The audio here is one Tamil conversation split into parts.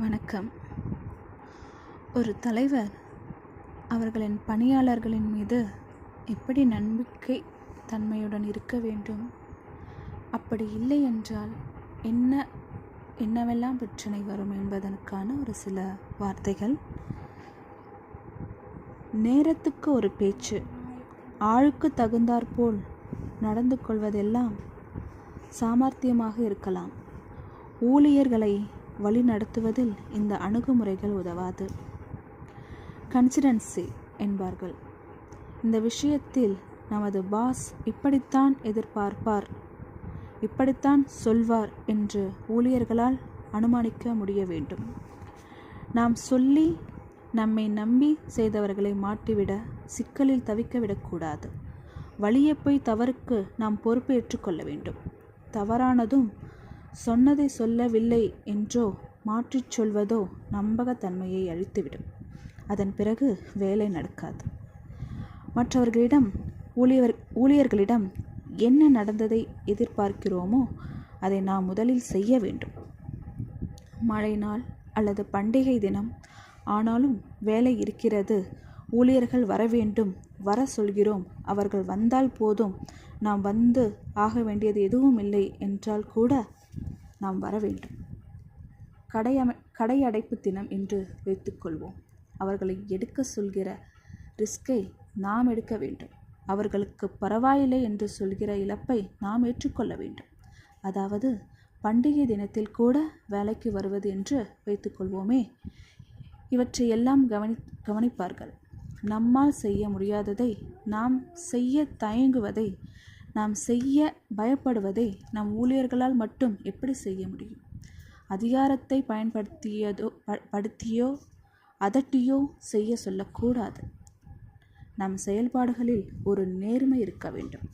வணக்கம். ஒரு தலைவர் அவர்களின் பணியாளர்களின் மீது எப்படி நம்பிக்கை தன்மையுடன் இருக்க வேண்டும்? அப்படி இல்லை என்றால் என்ன என்னவெல்லாம் பிரச்சனை வரும் என்பதற்கான ஒரு சில வார்த்தைகள். நேரத்துக்கு ஒரு பேச்சு ஆளுக்கு தகுந்தாற்போல் நடந்து கொள்வதெல்லாம் சாமர்த்தியமாக இருக்கலாம். ஊழியர்களை வழிநடத்துவதில் இந்த அணுகுமுறைகள் உதவாது. கன்சிடன்சி என்பார்கள். இந்த விஷயத்தில் நமது பாஸ் இப்படித்தான் எதிர்பார்ப்பார் இப்படித்தான் சொல்வார் என்று ஊழியர்களால் அனுமானிக்க முடிய வேண்டும். நாம் சொல்லி நம்மை நம்பி செய்தவர்களை மாட்டிவிட சிக்கலில் தவிக்க விடக்கூடாது வழியை போய் தவறுக்கு நாம் பொறுப்பு ஏற்றுக்கொள்ள வேண்டும். தவறானதும் சொன்னதை சொல்லவில்லை என்றோ மாற்றிச் சொல்வதோ நம்பகத்தன்மையை அழித்துவிடும். அதன் பிறகு வேலை நடக்காது. மற்றவர்களிடம் ஊழியர் ஊழியர்களிடம் என்ன நடந்ததை எதிர்பார்க்கிறோமோ அதை நாம் முதலில் செய்ய வேண்டும். மழை நாள் அல்லது பண்டிகை தினம் ஆனாலும் வேலை இருக்கிறது ஊழியர்கள் வர வேண்டும் வர சொல்கிறோம். அவர்கள் வந்தால் போதும். நாம் வந்து ஆக வேண்டியது எதுவும் இல்லை என்றால் கூட நாம் வர வேண்டும். கடை அமை தினம் என்று வைத்துக்கொள்வோம் அவர்களை எடுக்க சொல்கிற ரிஸ்கை நாம் எடுக்க வேண்டும். அவர்களுக்கு பரவாயில்லை என்று சொல்கிற இழப்பை நாம் ஏற்றுக்கொள்ள வேண்டும். அதாவது பண்டிகை தினத்தில் கூட வேலைக்கு வருவது என்று வைத்துக்கொள்வோமே இவற்றை எல்லாம் கவனி கவனிப்பார்கள். நம்மால் செய்ய முடியாததை நாம் செய்ய தயங்குவதை நாம் செய்ய பயப்படுவதை நம் ஊழியர்களால் மட்டும் எப்படி செய்ய முடியும்? அதிகாரத்தை பயன்படுத்தியதோ படுத்தியோ அதட்டியோ செய்ய சொல்லக்கூடாது. நம் செயல்பாடுகளில் ஒரு நேர்மை இருக்க வேண்டும்.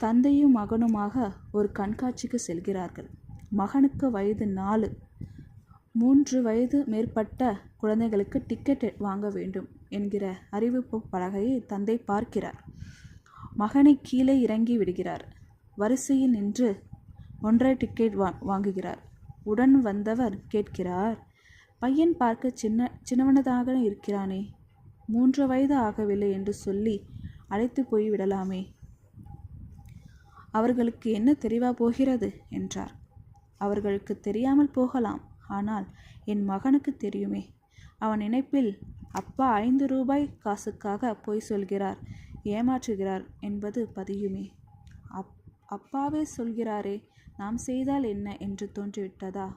தந்தையும் மகனுமாக ஒரு கண்காட்சிக்கு செல்கிறார்கள். மகனுக்கு வயது நாலு. மூன்று வயது மேற்பட்ட குழந்தைகளுக்கு டிக்கெட் வாங்க வேண்டும். என்கிற அறிவிப்பு பலகையை தந்தை பார்க்கிறார். மகனை கீழே இறங்கி விடுகிறார். வரிசையில் நின்று ஒன்றரை டிக்கெட் வா வாங்குகிறார். உடன் வந்தவர் கேட்கிறார். பையன் பார்க்க சின்ன சின்னவனதாக இருக்கிறானே. மூன்று வயது ஆகவில்லை என்று சொல்லி அழைத்து போய் விடலாமே. அவர்களுக்கு என்ன தெரிவா போகிறது? என்றார். அவர்களுக்கு தெரியாமல் போகலாம். ஆனால் என் மகனுக்கு தெரியுமே. அவன் நினைப்பில் அப்பா ஐந்து ரூபாய் காசுக்காக பொய் சொல்கிறார் ஏமாற்றுகிறார் என்பது பதியுமே. அப் அப்பாவே சொல்கிறாரே நாம் செய்தால் என்ன? என்று தோன்றிவிட்டதா?